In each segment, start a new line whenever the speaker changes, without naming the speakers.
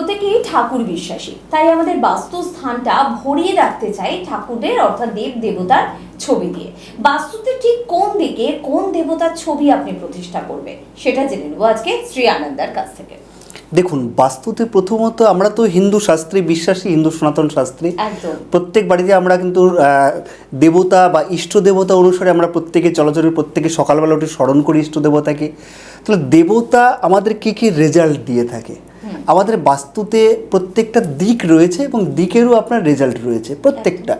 প্রত্যেকেই ঠাকুর বিশ্বাসী। তাই আমাদের বাস্তু স্থানটা ভরিয়ে রাখতে চাই ঠাকুরের অর্থাৎ দেব দেবতার ছবি দিয়ে। বাস্তুতে ঠিক কোন দিকে কোন দেবতার ছবি আপনি প্রতিষ্ঠা করবে সেটা জেনে নেব আজকে শ্রী আনন্দার কাছ থেকে।
দেখুন বাস্তুতে প্রথমত আমরা তো হিন্দু শাস্ত্রে বিশ্বাসী হিন্দু সনাতন শাস্ত্রে। প্রত্যেক বাড়িতে আমরা কিন্তু দেবতা বা ইষ্ট দেবতা অনুসারে আমরা প্রত্যেকে চলাচলের প্রত্যেকে সকালবেলা উঠে স্মরণ করি ইষ্ট দেবতাকে। তাহলে দেবতা আমাদের কী কী রেজাল্ট দিয়ে থাকে? আমাদের বাস্তুতে প্রত্যেকটা দিক রয়েছে এবং দিকেরও আপনার রেজাল্ট রয়েছে প্রত্যেকটা।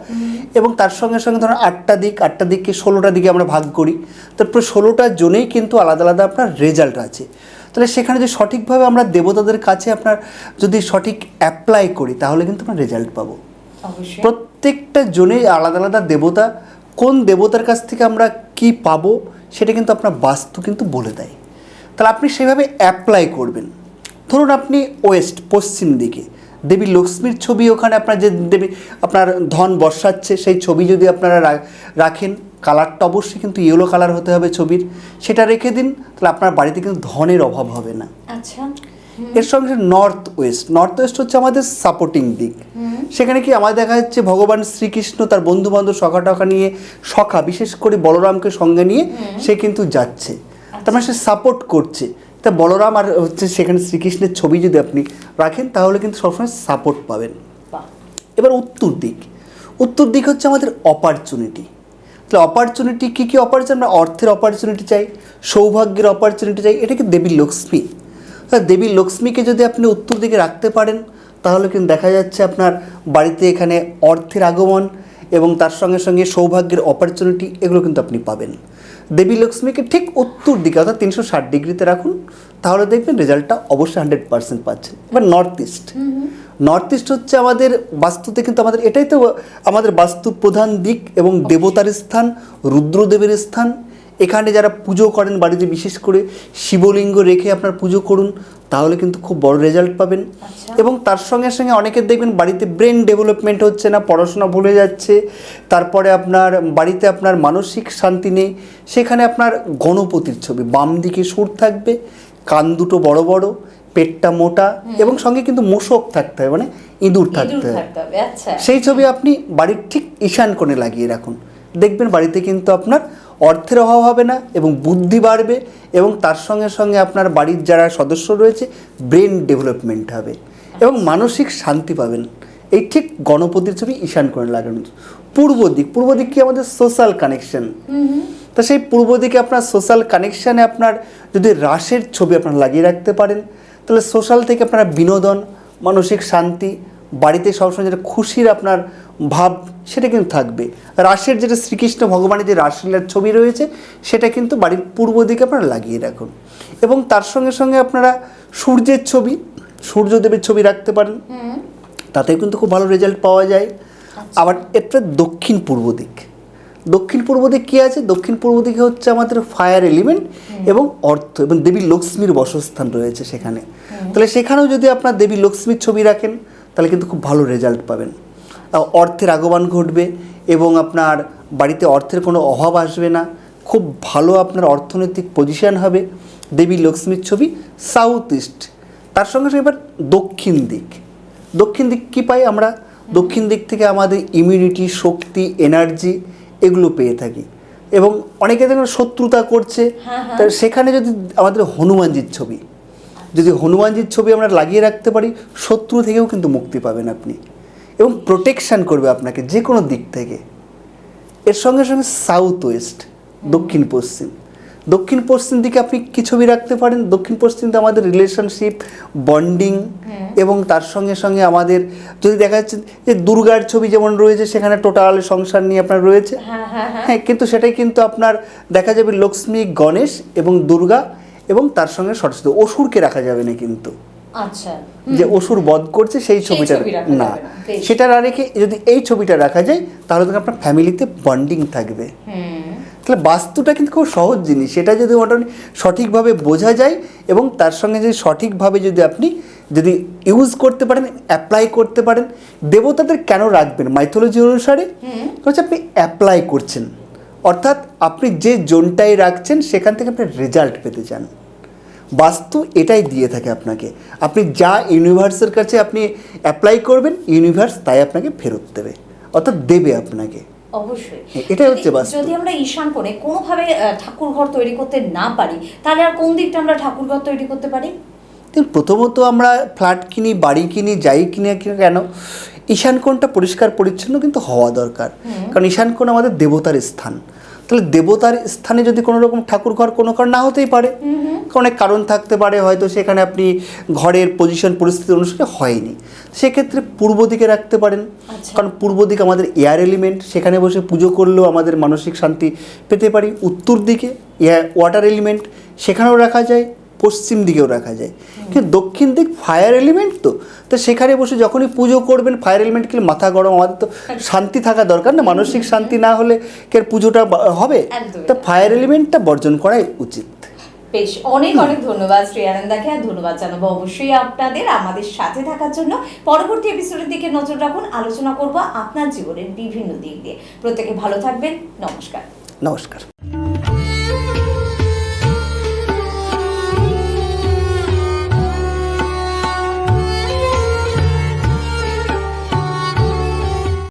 এবং তার সঙ্গে সঙ্গে ধরুন আটটা দিক আটটা দিককে ষোলোটা দিকে আমরা ভাগ করি। তারপর ষোলোটা জনেই কিন্তু আলাদা আলাদা আপনার রেজাল্ট আছে। তাহলে সেখানে যদি সঠিকভাবে আমরা দেবতাদের কাছে আপনার যদি সঠিক অ্যাপ্লাই করি তাহলে কিন্তু আমরা রেজাল্ট পাবো। প্রত্যেকটা জনে আলাদা আলাদা দেবতা কোন দেবতার কাছ থেকে আমরা কি পাবো সেটা কিন্তু আপনার বাস্তু কিন্তু বলে দেয়। তাহলে আপনি সেভাবে অ্যাপ্লাই করবেন। ধরুন আপনি ওয়েস্ট পশ্চিম দিকে। দেবী লক্ষ্মীর ছবি ওখানে আপনার যে দেবী আপনার ধন বর্ষাচ্ছে সেই ছবি যদি আপনারা রাখেন কালারটা অবশ্যই কিন্তু ইয়েলো কালার হতে হবে ছবির। সেটা রেখে দিন তাহলে আপনার বাড়িতে কিন্তু ধনের অভাব হবে না।
আচ্ছা।
এর সঙ্গে নর্থ ওয়েস্ট নর্থ ওয়েস্ট হচ্ছে আমাদের সাপোর্টিং দিক। সেখানে কি আমাদের দেখা যাচ্ছে ভগবান শ্রীকৃষ্ণ তার বন্ধু বান্ধব সখা টখা নিয়ে সখা বিশেষ করে বলরামকে সঙ্গে নিয়ে সে কিন্তু যাচ্ছে। তার মানে সে সাপোর্ট করছে। তা বলরাম আর হচ্ছে সেখানে শ্রীকৃষ্ণের ছবি যদি আপনি রাখেন তাহলে কিন্তু সবসময় সাপোর্ট পাবেন। এবার উত্তর দিক। উত্তর দিক হচ্ছে আমাদের অপরচুনিটি তাহলে অপরচুনিটি কী কী অপরচুনিটি আমরা অর্থের অপরচুনিটি চাই সৌভাগ্যের অপরচুনিটি চাই এটা কি দেবী লক্ষ্মী? তা দেবী লক্ষ্মীকে যদি আপনি উত্তর দিকে রাখতে পারেন তাহলে কিন্তু দেখা যাচ্ছে আপনার বাড়িতে এখানে অর্থের আগমন এবং তার সঙ্গে সঙ্গে সৌভাগ্যের অপরচুনিটি এগুলো কিন্তু আপনি পাবেন। দেবী লক্ষ্মীকে ঠিক উত্তর দিকে অর্থাৎ তিনশো ষাট ডিগ্রিতে রাখুন তাহলে দেখবেন রেজাল্টটা অবশ্যই হান্ড্রেড পার্সেন্ট পাচ্ছেন এবার নর্থ ইস্ট। নর্থ ইস্ট হচ্ছে আমাদের বাস্তুতে কিন্তু আমাদের এটাই তো আমাদের বাস্তু প্রধান দিক এবং দেবতার স্থান রুদ্রদেবের স্থান এখানে যারা পুজো করেন বাড়িতে বিশেষ করে শিবলিঙ্গ রেখে আপনার পুজো করুন তাহলে কিন্তু খুব বড় রেজাল্ট পাবেন।
আচ্ছা।
এবং তার সঙ্গে সঙ্গে অনেকের দেখবেন বাড়িতে ব্রেন ডেভেলপমেন্ট হচ্ছে না পড়াশোনা ভুলে যাচ্ছে তারপরে আপনার বাড়িতে আপনার মানসিক শান্তি নেই সেখানে আপনার গণপতির ছবি বাম দিকে সুর থাকবে কান দুটো বড় বড় পেটটা মোটা এবং সঙ্গে কিন্তু মোশক থাকতে হবে মানে ইঁদুর থাকতে হবে
আচ্ছা।
সেই ছবি আপনি বাড়ির ঠিক ঈশান কোণে লাগিয়ে রাখুন। দেখবেন বাড়িতে কিন্তু আপনার অর্থের অভাব হবে না এবং বুদ্ধি বাড়বে এবং তার সঙ্গে সঙ্গে আপনার বাড়ির যারা সদস্য রয়েছে ব্রেন ডেভেলপমেন্ট হবে এবং মানসিক শান্তি পাবেন। এই ঠিক গণপতির ছবি ঈশান কোণে লাগানো। পূর্ব দিক পূর্ব দিক কি আমাদের সোশ্যাল কানেকশন তা সেই পূর্ব দিকে আপনার সোশ্যাল কানেকশানে আপনার যদি রাসের ছবি আপনার লাগিয়ে রাখতে পারেন তাহলে সোশ্যাল থেকে আপনার বিনোদন মানসিক শান্তি বাড়িতে সবসময় যেটা খুশির আপনার ভাব সেটা কিন্তু থাকবে। রাসের যেটা শ্রীকৃষ্ণ ভগবানের যে রাসলীলার ছবি রয়েছে সেটা কিন্তু বাড়ির পূর্ব দিকে আপনারা লাগিয়ে রাখুন। এবং তার সঙ্গে সঙ্গে আপনারা সূর্যের ছবি সূর্যদেবের ছবি রাখতে পারেন। তাতেও কিন্তু খুব ভালো রেজাল্ট পাওয়া যায়। আবার এটা দক্ষিণ পূর্ব দিক। দক্ষিণ পূর্ব দিক কী আছে? দক্ষিণ পূর্ব দিকে হচ্ছে আমাদের ফায়ার এলিমেন্ট এবং অর্থ এবং দেবী লক্ষ্মীর বসস্থান রয়েছে সেখানে। তাহলে সেখানেও যদি আপনার দেবী লক্ষ্মীর ছবি রাখেন তাহলে কিন্তু খুব ভালো রেজাল্ট পাবেন। অর্থের আগমন ঘটবে এবং আপনার বাড়িতে অর্থের কোনো অভাব আসবে না। খুব ভালো আপনার অর্থনৈতিক পজিশন হবে দেবী লক্ষ্মীর ছবি সাউথ ইস্ট তার সঙ্গে সঙ্গে এবার দক্ষিণ দিক। দক্ষিণ দিক কী পাই আমরা? দক্ষিণ দিক থেকে আমাদের ইমিউনিটি শক্তি এনার্জি এগুলো পেয়ে থাকি। এবং অনেকে দেখুন শত্রুতা করছে।
হ্যাঁ, হ্যাঁ।
তা সেখানে যদি আমাদের হনুমানজির ছবি যদি হনুমানজির ছবি আমরা লাগিয়ে রাখতে পারি শত্রু থেকেও কিন্তু মুক্তি পাবেন আপনি। এবং প্রোটেকশান করবে আপনাকে যে কোনো দিক থেকে। এর সঙ্গে সঙ্গে সাউথ ওয়েস্ট দক্ষিণ পশ্চিম। দক্ষিণ পশ্চিম দিকে আপনি কি ছবি রাখতে পারেন? দক্ষিণ পশ্চিমতে আমাদের রিলেশনশিপ বন্ডিং এবং তার সঙ্গে সঙ্গে আমাদের যদি দেখা যাচ্ছে যে দুর্গার ছবি যেমন রয়েছে সেখানে টোটাল সংসার নিয়ে আপনার রয়েছে।
হ্যাঁ হ্যাঁ হ্যাঁ।
হ্যাঁ কিন্তু সেটাই কিন্তু আপনার দেখা যাবে লক্ষ্মী গণেশ এবং দুর্গা এবং তার সঙ্গে সরস্বতী। অসুরকে রাখা যাবে না কিন্তু।
আচ্ছা।
যে অসুর বধ করছে সেই ছবিটা না। সেটা না রেখে যদি এই ছবিটা রাখা যায় তাহলে আপনার ফ্যামিলিতে বন্ডিং থাকবে।
হুম
তাহলে বাস্তুটা কিন্তু খুব সহজ জিনিস। সেটা যদি মোটামুটি সঠিকভাবে বোঝা যায় এবং তার সঙ্গে যদি সঠিকভাবে যদি আপনি যদি ইউজ করতে পারেন অ্যাপ্লাই করতে পারেন দেবতাদের কেন রাখবেন? মাইথোলজি অনুসারে হচ্ছে আপনি অ্যাপ্লাই করছেন। অর্থাৎ আপনি যে জোনটাই রাখছেন সেখান থেকে আপনি রেজাল্ট পেতে চান। বাস্তু এটাই দিয়ে থাকে আপনাকে। আপনি যা ইউনিভার্সের কাছে আপনি অ্যাপ্লাই করবেন ইউনিভার্স তাই আপনাকে ফেরত দেবে। অর্থাৎ দেবে আপনাকে।
অবশ্যই।
এটা
যদি-
হচ্ছে
যদি আমরা ঈশান কোণে কোনোভাবে ঠাকুর ঘর তৈরি করতে না পারি তাহলে আর কোন দিকটা আমরা ঠাকুর ঘর তৈরি করতে পারি?
প্রথমত আমরা ফ্ল্যাট কিনি বাড়ি কিনি যাই কিনি কেন ঈশান কোণটা পরিষ্কার পরিচ্ছন্ন কিন্তু হওয়া দরকার। কারণ ঈশান কোণ আমাদের দেবতার স্থান। তাহলে দেবতার স্থানে যদি কোনো রকম ঠাকুর ঘর কোনো কারণ না হতেই পারে। অনেক কারণ থাকতে পারে হয়তো সেখানে আপনি ঘরের পজিশন পরিস্থিতি অনুসারে হয়নি। সেক্ষেত্রে পূর্ব দিকে রাখতে পারেন।
আচ্ছা।
কারণ পূর্ব দিক আমাদের এয়ার এলিমেন্ট সেখানে বসে পুজো করলেও আমাদের মানসিক শান্তি পেতে পারি। উত্তর দিকে ওয়াটার এলিমেন্ট সেখানেও রাখা যায়। পশ্চিম দিকেও রাখা যায়। কিন্তু দক্ষিণ দিক ফায়ার এলিমেন্ট তো। তো সেখানে বসে যখনই পুজো করবেন ফায়ার এলিমেন্ট কি মাথা গরম আমাদের তো শান্তি থাকা দরকার না? মানসিক শান্তি না হলে কি আর পুজোটা হবে? তো ফায়ার এলিমেন্টটা বর্জন করাই উচিত।
বেশ অনেক অনেক ধন্যবাদ শ্রী আনন্দাকে আর ধন্যবাদ জানাব অবশ্যই আপনাদের আমাদের সাথে থাকার জন্য। পরবর্তী এপিসোডের দিকে নজর রাখুন আলোচনা করব আপনার জীবনের বিভিন্ন দিক দিয়ে। প্রত্যেকে ভালো থাকবেন নমস্কার।
নমস্কার।